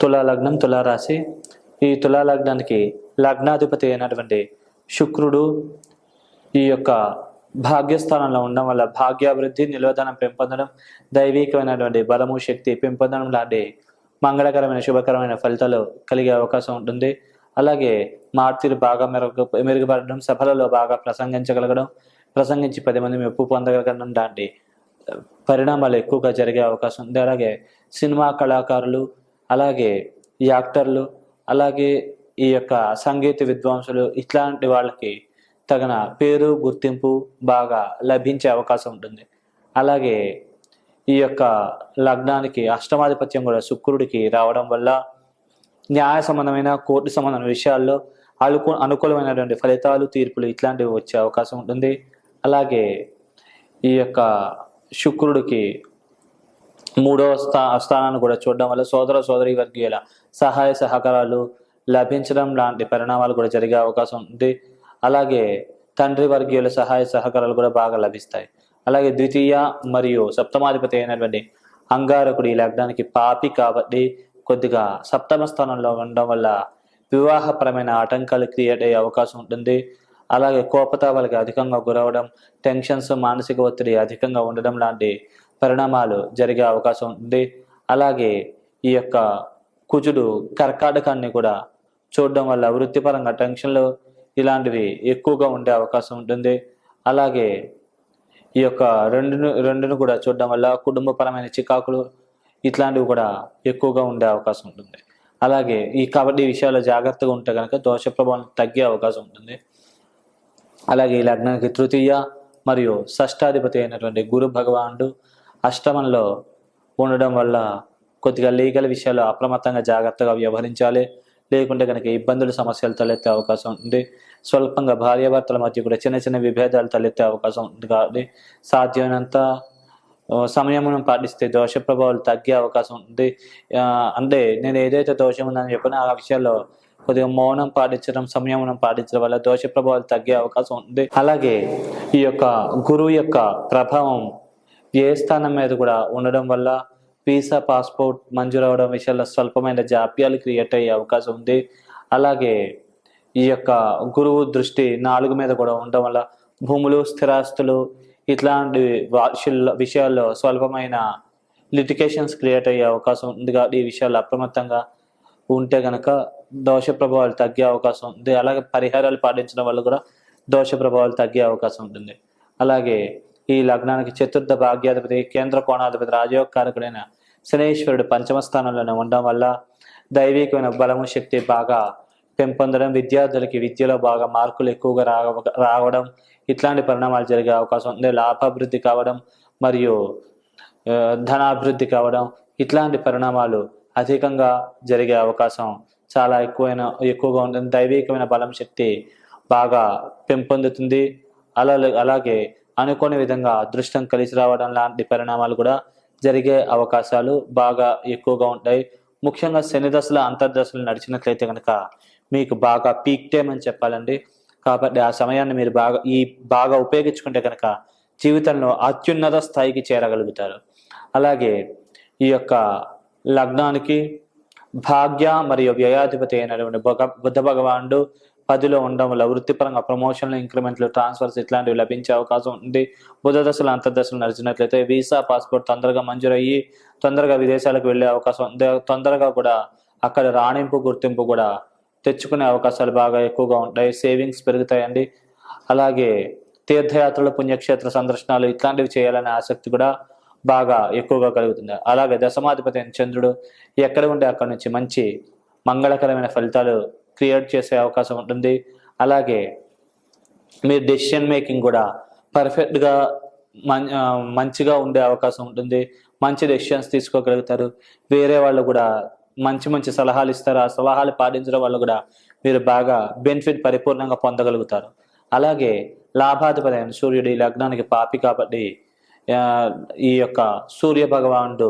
తులా లగ్నం రాశి ఈ తులా లగ్నానికి లగ్నాధిపతి అయినటువంటి శుక్రుడు ఈ యొక్క భాగ్యస్థానంలో ఉండడం వల్ల భాగ్యాభివృద్ధి నిలవదనం పెంపొందడం దైవికమైనటువంటి బలము శక్తి పెంపొందడం లాంటి మంగళకరమైన శుభకరమైన ఫలితాలు కలిగే అవకాశం ఉంటుంది. అలాగే మార్తీలు బాగా మెరుగు మెరుగుపడడం సభలలో బాగా ప్రసంగించగలగడం ప్రసంగించి పది మంది మెప్పు పొందగలగడం లాంటి పరిణామాలు ఎక్కువగా జరిగే అవకాశం ఉంది. అలాగే సినిమా కళాకారులు అలాగే యాక్టర్లు అలాగే ఈ యొక్క సంగీత విద్వాంసులు ఇట్లాంటి వాళ్ళకి తగిన పేరు గుర్తింపు బాగా లభించే అవకాశం ఉంటుంది. అలాగే ఈ యొక్క లగ్నానికి అష్టమాధిపత్యం కూడా శుక్రుడికి రావడం వల్ల న్యాయ సంబంధమైన కోర్టు సంబంధమైన విషయాల్లో అనుకూ అనుకూలమైనటువంటి ఫలితాలు తీర్పులు ఇట్లాంటివి వచ్చే అవకాశం ఉంటుంది. అలాగే ఈ యొక్క శుక్రుడికి మూడవ స్థా స్థానాన్ని కూడా చూడడం వల్ల సోదర సోదరి వర్గీయుల సహాయ సహకారాలు లభించడం లాంటి పరిణామాలు కూడా జరిగే అవకాశం ఉంది. అలాగే తండ్రి వర్గీయుల సహాయ సహకారాలు కూడా బాగా లభిస్తాయి. అలాగే ద్వితీయ మరియు సప్తమాధిపతి అయినటువంటి అంగారకుడు ఈ లగ్నానికి పాపి కాబట్టి కొద్దిగా సప్తమ స్థానంలో ఉండడం వల్ల వివాహపరమైన ఆటంకాలు క్రియేట్ అయ్యే అవకాశం ఉంటుంది. అలాగే కోపతావాలకి అధికంగా గురవడం టెన్షన్స్ మానసిక ఒత్తిడి అధికంగా ఉండడం లాంటి పరిణామాలు జరిగే అవకాశం ఉంది. అలాగే ఈ యొక్క కుజుడు కర్కాటకాన్ని కూడా చూడడం వల్ల వృత్తిపరంగా టెన్షన్లు ఇలాంటివి ఎక్కువగా ఉండే అవకాశం ఉంటుంది. అలాగే ఈ యొక్క రెండును రెండును కూడా చూడడం వల్ల కుటుంబపరమైన చికాకులు ఇట్లాంటివి కూడా ఎక్కువగా ఉండే అవకాశం ఉంటుంది. అలాగే ఈ కబడ్డీ విషయాల్లో జాగ్రత్తగా ఉంటే కనుక దోష ప్రభావం తగ్గే అవకాశం ఉంటుంది. అలాగే ఈ లగ్నానికి తృతీయ మరియు షష్టాధిపతి అయినటువంటి గురు భగవానుడు అష్టమంలో ఉండడం వల్ల కొద్దిగా లీగల్ విషయాలు అప్రమత్తంగా జాగ్రత్తగా వ్యవహరించాలి. లేకుంటే కనుక ఇబ్బందులు సమస్యలు తలెత్తే అవకాశం ఉంది. స్వల్పంగా భార్యాభర్తల మధ్య కూడా చిన్న చిన్న విభేదాలు తలెత్తే అవకాశం ఉంది కాబట్టి సాధ్యమైనంత సమయమును పాటిస్తే దోష ప్రభావాలు తగ్గే అవకాశం ఉంది. అంటే నేను ఏదైతే దోషం ఉందని చెప్పినా ఆ విషయాల్లో కొద్దిగా మౌనం పాటించడం సంయమనం పాటించడం వల్ల దోష ప్రభావాలు తగ్గే అవకాశం ఉంది. అలాగే ఈ యొక్క గురువు యొక్క ప్రభావం ఏ స్థానం మీద కూడా ఉండడం వల్ల వీసా పాస్పోర్ట్ మంజూరు అవడం విషయంలో స్వల్పమైన జాప్యాలు క్రియేట్ అయ్యే అవకాశం ఉంది. అలాగే ఈ యొక్క గురువు దృష్టి నాలుగు మీద కూడా ఉండడం వల్ల భూములు స్థిరాస్తులు ఇట్లాంటి విషయాల్లో స్వల్పమైన లిటికేషన్స్ క్రియేట్ అయ్యే అవకాశం ఉంది కాబట్టి ఈ విషయాలు అప్రమత్తంగా ఉంటే గనక దోష ప్రభావాలు తగ్గే అవకాశం ఉంది. అలాగే పరిహారాలు పాటించడం వల్ల కూడా దోష ప్రభావాలు తగ్గే అవకాశం ఉంటుంది. అలాగే ఈ లగ్నానికి చతుర్థ భాగ్యాధిపతి కేంద్ర కోణాధిపతి రాజయోగ కారకుడైన శనేశ్వరుడు పంచమ స్థానంలోనే ఉండడం వల్ల దైవికమైన బలము శక్తి బాగా పెంపొందడం విద్యార్థులకి విద్యలో బాగా మార్కులు ఎక్కువగా రావ రావడం ఇట్లాంటి పరిణామాలు జరిగే అవకాశం ఉంది. లాభాభివృద్ధి కావడం మరియు ధనాభివృద్ధి కావడం ఇట్లాంటి పరిణామాలు అధికంగా జరిగే అవకాశం చాలా ఎక్కువైన ఎక్కువగా ఉంటుంది. దైవికమైన బలం శక్తి బాగా పెంపొందుతుంది. అలా అలాగే అనుకోని విధంగా అదృష్టం కలిసి రావడం లాంటి పరిణామాలు కూడా జరిగే అవకాశాలు బాగా ఎక్కువగా ఉంటాయి. ముఖ్యంగా శని దశల అంతర్దశలు నడిచినట్లయితే కనుక మీకు బాగా పీక్ టైం అని చెప్పాలండి. కాబట్టి ఆ సమయాన్ని మీరు బాగా ఈ బాగా ఉపయోగించుకుంటే కనుక జీవితంలో అత్యున్నత స్థాయికి చేరగలుగుతారు. అలాగే ఈ యొక్క లగ్నానికి భాగ్య మరియు వ్యయాధిపతి అయినటువంటి భగ బుద్ధ భగవానుడు పదిలో ఉండడం వల్ల వృత్తిపరంగా ప్రమోషన్లు ఇంక్రిమెంట్లు ట్రాన్స్ఫర్స్ ఇట్లాంటివి లభించే అవకాశం ఉంది. బుధ దశలు అంతర్దశలు నడిచినట్లయితే వీసా పాస్పోర్ట్ తొందరగా మంజూరయ్యి తొందరగా విదేశాలకు వెళ్ళే అవకాశం ఉంది. తొందరగా కూడా అక్కడ రాణింపు గుర్తింపు కూడా తెచ్చుకునే అవకాశాలు బాగా ఎక్కువగా ఉంటాయి. సేవింగ్స్ పెరుగుతాయండి. అలాగే తీర్థయాత్రలు పుణ్యక్షేత్ర సందర్శనాలు ఇట్లాంటివి చేయాలనే ఆసక్తి కూడా బాగా ఎక్కువగా కలుగుతుంది. అలాగే దశమాధిపతి అయిన చంద్రుడు ఎక్కడ ఉంటే అక్కడ నుంచి మంచి మంగళకరమైన ఫలితాలు క్రియేట్ చేసే అవకాశం ఉంటుంది. అలాగే మీ డెసిషన్ మేకింగ్ కూడా పర్ఫెక్ట్గా మం మంచిగా ఉండే అవకాశం ఉంటుంది. మంచి డెసిషన్స్ తీసుకోగలుగుతారు. వేరే వాళ్ళు కూడా మంచి మంచి సలహాలు ఇస్తారు. ఆ సలహాలు పాటించడం వల్ల కూడా మీరు బాగా బెనిఫిట్ పరిపూర్ణంగా పొందగలుగుతారు. అలాగే లాభాధిపతి సూర్యుడు ఈ లగ్నానికి పాపి కాబట్టి ఈ యొక్క సూర్య భగవానుడు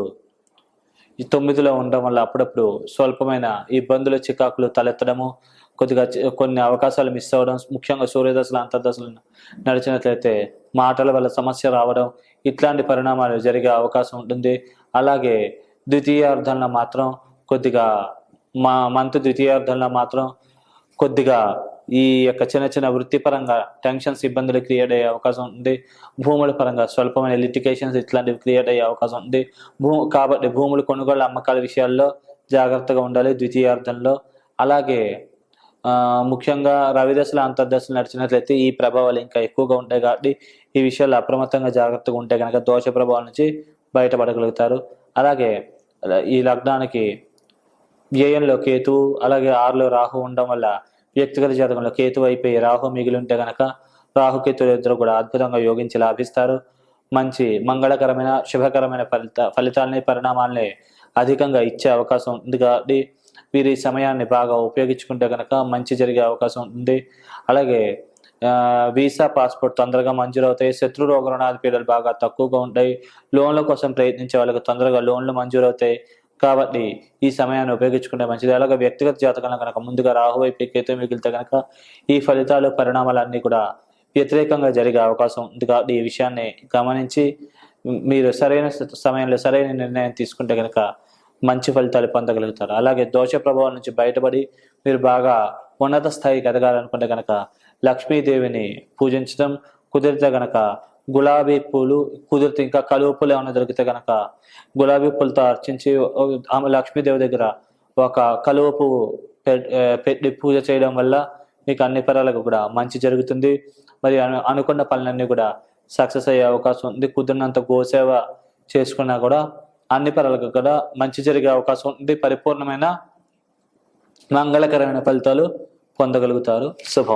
ఈ తొమ్మిదిలో ఉండడం వల్ల అప్పుడప్పుడు స్వల్పమైన ఇబ్బందులు చికాకులు తలెత్తడము కొద్దిగా కొన్ని అవకాశాలు మిస్ అవ్వడం ముఖ్యంగా సూర్యదశలు అంతర్దశలు నడిచినట్లయితే మాటల వల్ల సమస్య రావడం ఇట్లాంటి పరిణామాలు జరిగే అవకాశం ఉంటుంది. అలాగే ద్వితీయార్థంలో మాత్రం కొద్దిగా మా మంత్ ద్వితీయార్థంలో మాత్రం కొద్దిగా ఈ యొక్క చిన్న చిన్న వృత్తిపరంగా టెన్షన్స్ ఇబ్బందులు క్రియేట్ అయ్యే అవకాశం ఉంది. భూముల పరంగా స్వల్పమైన లిటికేషన్స్ ఇట్లాంటివి క్రియేట్ అయ్యే అవకాశం ఉంది. భూ కాబట్టి భూములు కొనుగోలు అమ్మకాల విషయాల్లో జాగ్రత్తగా ఉండాలి ద్వితీయార్థంలో అలాగే ముఖ్యంగా రవిదశలు అంతర్దశలు నడిచినట్లయితే ఈ ప్రభావాలు ఇంకా ఎక్కువగా ఉంటాయి కాబట్టి ఈ విషయాల్లో అప్రమత్తంగా జాగ్రత్తగా ఉంటే కనుక దోష ప్రభావం నుంచి బయటపడగలుగుతారు. అలాగే ఈ లగ్నానికి వ్యయంలో కేతు అలాగే ఆరులో రాహు ఉండడం వల్ల వ్యక్తిగత జాతకంలో కేతు అయిపోయి రాహు మిగిలి ఉంటే గనక రాహుకేతులు ఇద్దరు కూడా అద్భుతంగా యోగించి లాభిస్తారు. మంచి మంగళకరమైన శుభకరమైన ఫలిత ఫలితాలని పరిణామాలని అధికంగా ఇచ్చే అవకాశం ఉంది కాబట్టి వీరి సమయాన్ని బాగా ఉపయోగించుకుంటే కనుక మంచి జరిగే అవకాశం ఉంది. అలాగే వీసా పాస్పోర్ట్ తొందరగా మంజూరవుతాయి శత్రు రోగ రుణాది పీడలు బాగా తక్కువగా ఉంటాయి. లోన్ల కోసం ప్రయత్నించే వాళ్ళకి తొందరగా లోన్లు మంజూరవుతాయి కాబట్టి ఈ సమయాన్ని ఉపయోగించుకుంటే మంచిది. అలాగే వ్యక్తిగత జాతకంలో కనుక ముందుగా రాహు వైపు కేతు మిగిలితే కనుక ఈ ఫలితాలు పరిణామాలన్నీ కూడా వ్యతిరేకంగా జరిగే అవకాశం ఉంది. కాబట్టి ఈ విషయాన్ని గమనించి మీరు సరైన సమయంలో సరైన నిర్ణయం తీసుకుంటే కనుక మంచి ఫలితాలు పొందగలుగుతారు. అలాగే దోష ప్రభావం నుంచి బయటపడి మీరు బాగా ఉన్నత స్థాయికి ఎదగాలనుకుంటే కనుక లక్ష్మీదేవిని పూజించడం కుదిరితే గనక గులాబీ పూలు కుదిరితే ఇంకా కలువ పూలు ఏమైనా దొరికితే కనుక గులాబీ పూలతో అర్చించి ఆమె లక్ష్మీదేవి దగ్గర ఒక కలువ పువ్వు పె- పెట్టి పూజ చేయడం వల్ల మీకు అన్ని పరాలకు కూడా మంచి జరుగుతుంది. మరి అను అనుకున్న పనులన్నీ కూడా సక్సెస్ అయ్యే అవకాశం ఉంది. కుదిరినంత గోసేవ చేసుకున్నా కూడా అన్ని పరాలకు కూడా మంచి జరిగే అవకాశం ఉంది. పరిపూర్ణమైన మంగళకరమైన ఫలితాలు పొందగలుగుతారు. శుభం.